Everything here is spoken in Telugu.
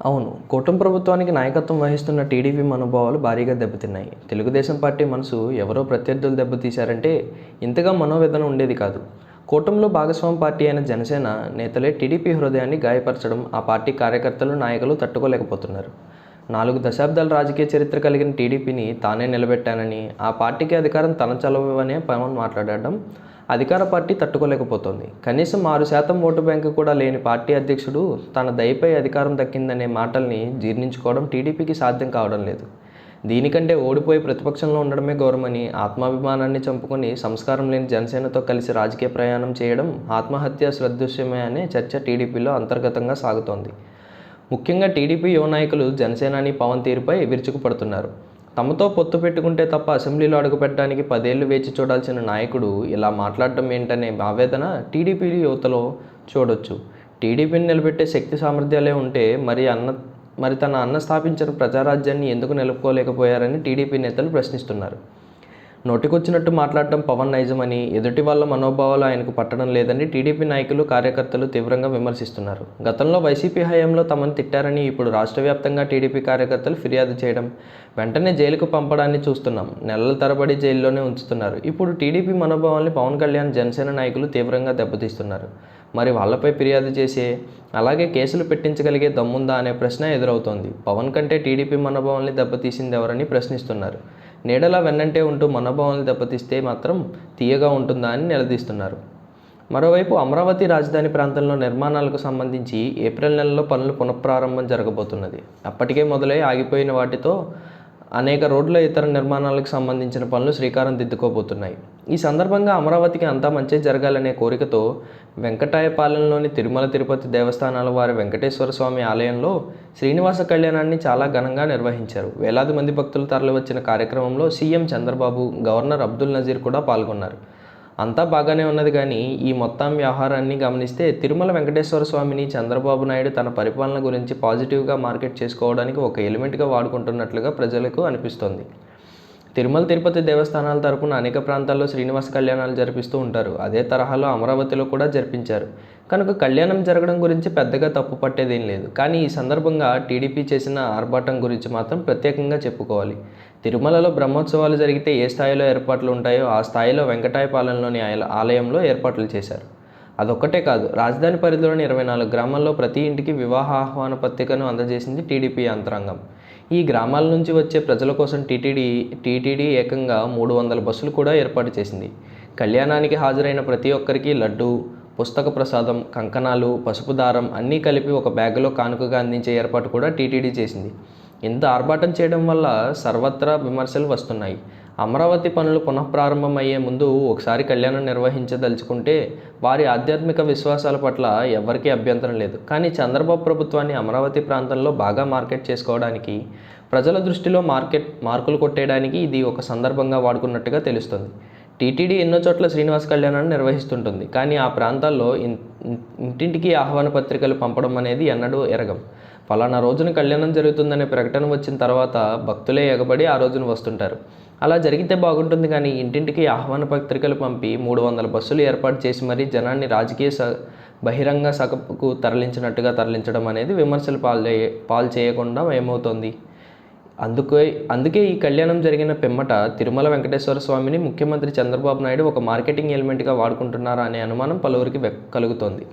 అవును. కూటమి ప్రభుత్వానికి నాయకత్వం వహిస్తున్న టీడీపీ మనోభావాలు భారీగా దెబ్బతిన్నాయి. తెలుగుదేశం పార్టీ మనసు ఎవరో ప్రత్యర్థులు దెబ్బతీశారంటే ఇంతగా మనోవేదన ఉండేది కాదు. కూటమిలో భాగస్వామి పార్టీ అయిన జనసేన నేతలే టీడీపీ హృదయాన్ని గాయపరచడం ఆ పార్టీ కార్యకర్తలు నాయకులు తట్టుకోలేకపోతున్నారు. నాలుగు దశాబ్దాల రాజకీయ చరిత్ర కలిగిన టీడీపీని తానే నిలబెట్టానని ఆ పార్టీకి అధికారం తన చలవనే పవన్ మాట్లాడడం అధికార పార్టీ తట్టుకోలేకపోతోంది. కనీసం ఆరు శాతం ఓటు బ్యాంకు కూడా లేని పార్టీ అధ్యక్షుడు తన దయపై అధికారం దక్కిందనే మాటల్ని జీర్ణించుకోవడం టీడీపీకి సాధ్యం కావడం లేదు. దీనికంటే ఓడిపోయి ప్రతిపక్షంలో ఉండడమే గౌరవమని ఆత్మాభిమానాన్ని చంపుకొని సంస్కారం లేని జనసేనతో కలిసి రాజకీయ ప్రయాణం చేయడం ఆత్మహత్య సదృశ్యమే అనే చర్చ టీడీపీలో అంతర్గతంగా సాగుతోంది. ముఖ్యంగా టీడీపీ యువ నాయకులు జనసేనాని పవన్ తీరుపై విరుచుకుపడుతున్నారు. తమతో పొత్తు పెట్టుకుంటే తప్ప అసెంబ్లీలో అడుగుపెట్టడానికి పదేళ్ళు వేచి చూడాల్సిన నాయకుడు ఇలా మాట్లాడటం ఏంటనే ఆవేదన టీడీపీ యువతలో చూడొచ్చు. టీడీపీని నిలబెట్టే శక్తి సామర్థ్యాలే ఉంటే మరి అన్న మరి తన అన్న స్థాపించిన ప్రజారాజ్యాన్ని ఎందుకు నిలుపుకోలేకపోయారని టీడీపీ నేతలు ప్రశ్నిస్తున్నారు. నోటికొచ్చినట్టు మాట్లాడటం పవన్ నైజమని ఎదుటి వాళ్ళ మనోభావాలు ఆయనకు పట్టడం లేదని టీడీపీ నాయకులు కార్యకర్తలు తీవ్రంగా విమర్శిస్తున్నారు. గతంలో వైసీపీ హయాంలో తమను తిట్టారని ఇప్పుడు రాష్ట్ర వ్యాప్తంగా టీడీపీ కార్యకర్తలు ఫిర్యాదు చేయడం వెంటనే జైలుకు పంపడాన్ని చూస్తున్నాం. నెలల తరబడి జైల్లోనే ఉంచుతున్నారు. ఇప్పుడు టీడీపీ మనోభావాల్ని పవన్ కళ్యాణ్ జనసేన నాయకులు తీవ్రంగా దెబ్బతీస్తున్నారు. మరి వాళ్ళపై ఫిర్యాదు చేసే అలాగే కేసులు పెట్టించగలిగే దమ్ముందా అనే ప్రశ్న ఎదురవుతోంది. పవన్ కంటే టీడీపీ మనోభావాల్ని దెబ్బతీసింది ఎవరని ప్రశ్నిస్తున్నారు. నీడలా వెన్నంటే ఉంటూ మనోభావాలను దెబ్బతీస్తే మాత్రం తీయగా ఉంటుందా అని నిలదీస్తున్నారు. మరోవైపు అమరావతి రాజధాని ప్రాంతంలో నిర్మాణాలకు సంబంధించి ఏప్రిల్ నెలలో పనులు పునఃప్రారంభం జరగబోతున్నది. అప్పటికే మొదలై ఆగిపోయిన వాటితో అనేక రోడ్ల ఇతర నిర్మాణాలకు సంబంధించిన పనులు శ్రీకారం దిద్దుకోబోతున్నాయి. ఈ సందర్భంగా అమరావతికి అంతా మంచి జరగాలనే కోరికతో వెంకటాయపాలెంలోని తిరుమల తిరుపతి దేవస్థానాల వారి వెంకటేశ్వర స్వామి ఆలయంలో శ్రీనివాస కళ్యాణాన్ని చాలా ఘనంగా నిర్వహించారు. వేలాది మంది భక్తులు తరలివచ్చిన కార్యక్రమంలో సీఎం చంద్రబాబు గవర్నర్ అబ్దుల్ నజీర్ కూడా పాల్గొన్నారు. అంతా బాగానే ఉన్నది కానీ ఈ మొత్తం వ్యవహారాన్ని గమనిస్తే తిరుమల వెంకటేశ్వర స్వామిని చంద్రబాబు నాయుడు తన పరిపాలన గురించి పాజిటివ్గా మార్కెట్ చేసుకోవడానికి ఒక ఎలిమెంట్గా వాడుకుంటున్నట్లుగా ప్రజలకు అనిపిస్తోంది. తిరుమల తిరుపతి దేవస్థానాల తరపున అనేక ప్రాంతాల్లో శ్రీనివాస కళ్యాణాలు జరిపిస్తూ ఉంటారు. అదే తరహాలో అమరావతిలో కూడా జరిపించారు. కనుక కళ్యాణం జరగడం గురించి పెద్దగా తప్పు పట్టేదేం లేదు. కానీ ఈ సందర్భంగా టీడీపీ చేసిన ఆర్భాటం గురించి మాత్రం ప్రత్యేకంగా చెప్పుకోవాలి. తిరుమలలో బ్రహ్మోత్సవాలు జరిగితే ఏ స్థాయిలో ఏర్పాట్లు ఉంటాయో ఆ స్థాయిలో వెంకటాయపాలెంలోని ఆలయంలో ఏర్పాట్లు చేశారు. అదొక్కటే కాదు రాజధాని పరిధిలోని ఇరవై నాలుగు గ్రామాల్లో ప్రతి ఇంటికి వివాహ ఆహ్వాన పత్రికను అందజేసింది టీడీపీ యంత్రాంగం. ఈ గ్రామాల నుంచి వచ్చే ప్రజల కోసం టీటీడీ టీటీడీ ఏకంగా మూడు వందల బస్సులు కూడా ఏర్పాటు చేసింది. కళ్యాణానికి హాజరైన ప్రతి ఒక్కరికి లడ్డు పుస్తక ప్రసాదం కంకణాలు పసుపు దారం అన్నీ కలిపి ఒక బ్యాగులో కానుకగా అందించే ఏర్పాటు కూడా టీటీడీ చేసింది. ఇంత ఆర్భాటం చేయడం వల్ల సర్వత్రా విమర్శలు వస్తున్నాయి. అమరావతి పనులు పునఃప్రారంభమయ్యే ముందు ఒకసారి కళ్యాణం నిర్వహించదలుచుకుంటే వారి ఆధ్యాత్మిక విశ్వాసాల పట్ల ఎవరికీ అభ్యంతరం లేదు. కానీ చంద్రబాబు ప్రభుత్వాన్ని అమరావతి ప్రాంతంలో బాగా మార్కెట్ చేసుకోవడానికి ప్రజల దృష్టిలో మార్కెట్ మార్కులు కొట్టేయడానికి ఇది ఒక సందర్భంగా వాడుకున్నట్టుగా తెలుస్తుంది. టీటీడీ ఎన్నో చోట్ల శ్రీనివాస కళ్యాణాన్ని నిర్వహిస్తుంటుంది. కానీ ఆ ప్రాంతాల్లో ఇన్- ఇంటింటికి ఆహ్వాన పత్రికలు పంపడం అనేది ఎన్నడూ ఎరగం. ఫలానా రోజున కళ్యాణం జరుగుతుందనే ప్రకటన వచ్చిన తర్వాత భక్తులే ఎగబడి ఆ రోజున వస్తుంటారు. అలా జరిగితే బాగుంటుంది కానీ ఇంటింటికి ఆహ్వాన పత్రికలు పంపి మూడు వందల బస్సులు ఏర్పాటు చేసి మరీ జనాన్ని రాజకీయ స బహిరంగ సగపుకు తరలించినట్టుగా తరలించడం అనేది విమర్శలు పాలు పాలు చేయకుండా ఏమవుతోంది? అందుకే అందుకే ఈ కళ్యాణం జరిగిన పిమ్మట తిరుమల వెంకటేశ్వర స్వామిని ముఖ్యమంత్రి చంద్రబాబు నాయుడు ఒక మార్కెటింగ్ ఎలిమెంట్గా వాడుకుంటున్నారా అనే అనుమానం పలువురికి కలుగుతోంది.